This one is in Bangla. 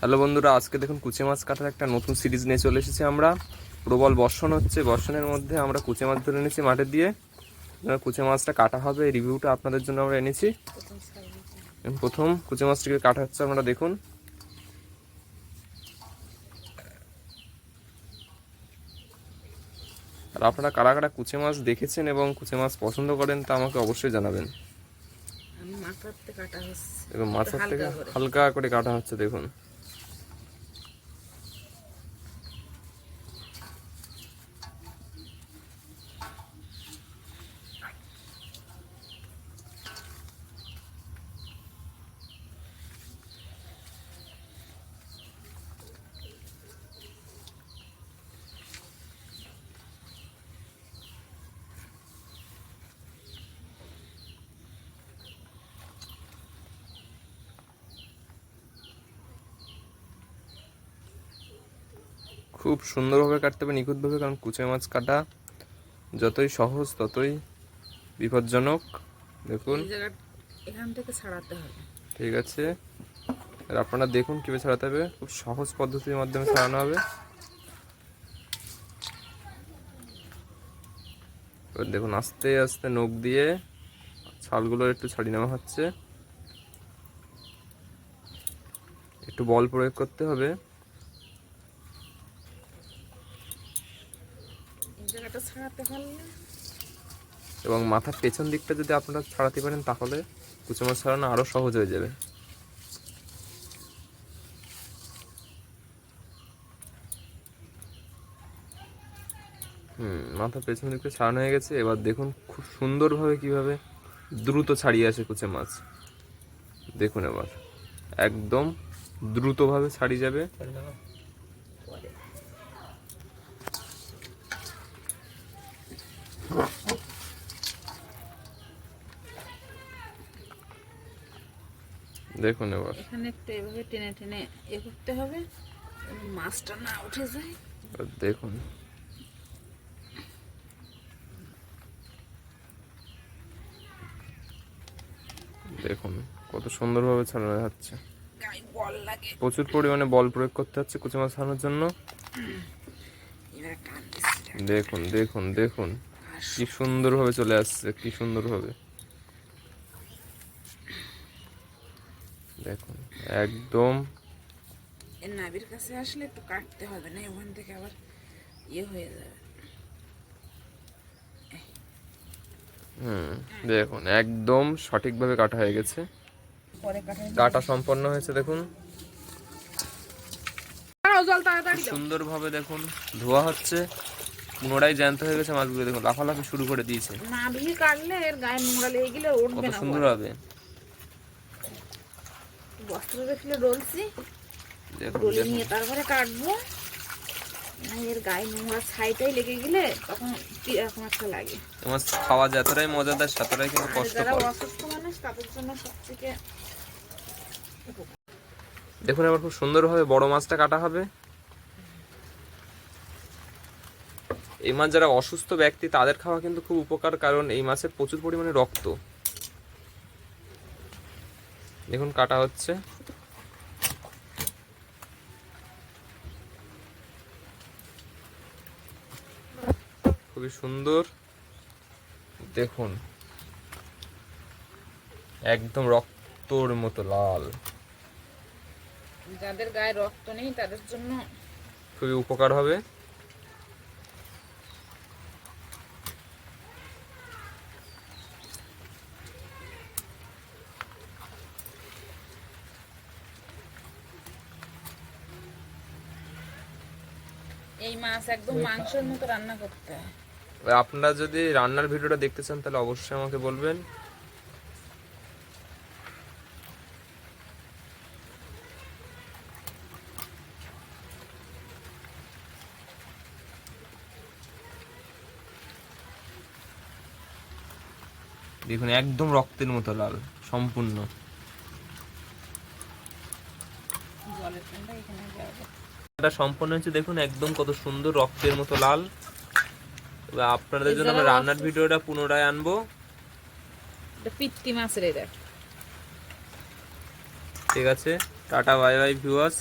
হ্যালো বন্ধুরা আজকে দেখুন কুচে মাছ কাটার একটা নতুন সিরিজ নিয়ে চলে এসেছি আমরা। প্রবল বর্ষণ হচ্ছে বর্ষণের মধ্যে আমরা কুচে মাছ ধরে এনেছি মাঠে দিয়ে। কুচে মাছটা কাটা হবে এই রিভিউটা আপনাদের জন্য আমরা এনেছি। প্রথম কুচে মাছটিকে কাটা হচ্ছে আপনারা দেখুন। আর আপনারা কারা কারা কুচে মাছ দেখেছেন এবং কুচে মাছ পছন্দ করেন তা আমাকে অবশ্যই জানাবেন। মাথার থেকে হালকা করে কাটা হচ্ছে দেখুন। খুব সুন্দরভাবে কাটতে হবে নিখুঁতভাবে কারণ কুচে মাছ কাটা যতই সহজ ততই বিপজ্জনক। দেখুন। এখান থেকে ছাড়াতে হবে। ঠিক আছে। আর আপনারা দেখুন কীভাবে ছাড়াতে হবে। খুব সহজ পদ্ধতির মাধ্যমে ছাড়ানো হবে। এবার দেখুন আস্তে আস্তে নখ দিয়ে ছালগুলো একটু ছাড়িয়ে নেওয়া হচ্ছে। একটু বল প্রয়োগ করতে হবে। জায়গাটা ছাড়াতে পারলে। এবং মাথার পেছন দিকটা যদি আপনারা ছাড়াতে পারেন তাহলে কুচো মাছ ছাড়ানো আরও সহজ হয়ে যাবে। হুম মাথার পেছন দিকটা ছাড়ানো হয়ে গেছে। এবার দেখুন খুব সুন্দরভাবে কীভাবে দ্রুত ছাড়িয়ে আসে কুচে মাছ। দেখুন এবার। একদম দ্রুতভাবে ছাড়িয়ে যাবে। দেখুন এবার। এখানে একটু এভাবে টেনে টেনে এ করতে হবে মাছটা না উঠে যায়। দেখুন। দেখুন কত সুন্দরভাবে ছাড়ানো যাচ্ছে প্রচুর পরিমাণে বল প্রয়োগ করতে হচ্ছে কুচি মাছ ছাড়ানোর জন্য। দেখুন দেখুন দেখুন। কি সুন্দরভাবে চলে আসছে কি সুন্দরভাবে। দেখুন একদম। নাবির কাছে আসলে একটু কাটতে হবে না ওখান থেকে আবার ইয়ে হয়ে যাবে। হুম দেখুন একদম সঠিকভাবে কাটা হয়ে গেছে। কাটা সম্পন্ন হয়েছে দেখুন। সুন্দরভাবে দেখুন ধোয়া হচ্ছে। পুনরায় জ্যান্ত হয়ে গেছে মাছগুলো দেখুন লাফালাফি শুরু করে দিয়েছে। নাভি কাটলে এর গায়ে নোংরা লেগে গেলে উঠবে না সুন্দর হবে। ডলছি দেখুন। ডলে নিয়ে তারপরে কাটবো। না এর গায়ে নোংরা ছাইটাই লেগে গেলে তখন এরকম একটা লাগে। তোমার খাওয়া যতটাই মজাদার ততটাই কিন্তু আর যারা অসুস্থ মানুষ তাদের জন্য সব দেখুন এবার খুব সুন্দরভাবে বড় মাছটা কাটা হবে। এই মাছ যারা অসুস্থ ব্যক্তি তাদের খাওয়া কিন্তু খুব উপকার কারণ এই মাছের প্রচুর পরিমাণে রক্ত। দেখুন কাটা হচ্ছে। খুবই সুন্দর। দেখুন একদম রক্তর মতো লাল। যাদের গায়ে রক্ত নেই তাদের জন্য খুবই উপকার হবে। এই মাছ একদম মাংসের মতো রান্না করতে। হয় আপনারা যদি রান্নার ভিডিওটা দেখতে চান তাহলে অবশ্যই আমাকে বলবেন। দেখুন একদম রক্তের মতো লাল সম্পূর্ণ। জলের এখানে এটা সম্পূর্ণ হচ্ছে দেখুন একদম কত সুন্দর রক্তের মতো লাল। এবার আপনাদের জন্য আমরা রান্নার ভিডিওটা পুনরায় আনব। এটা পিত্তি মাছের এটা ঠিক আছে টাটা বাই বাই ভিউয়ার্স।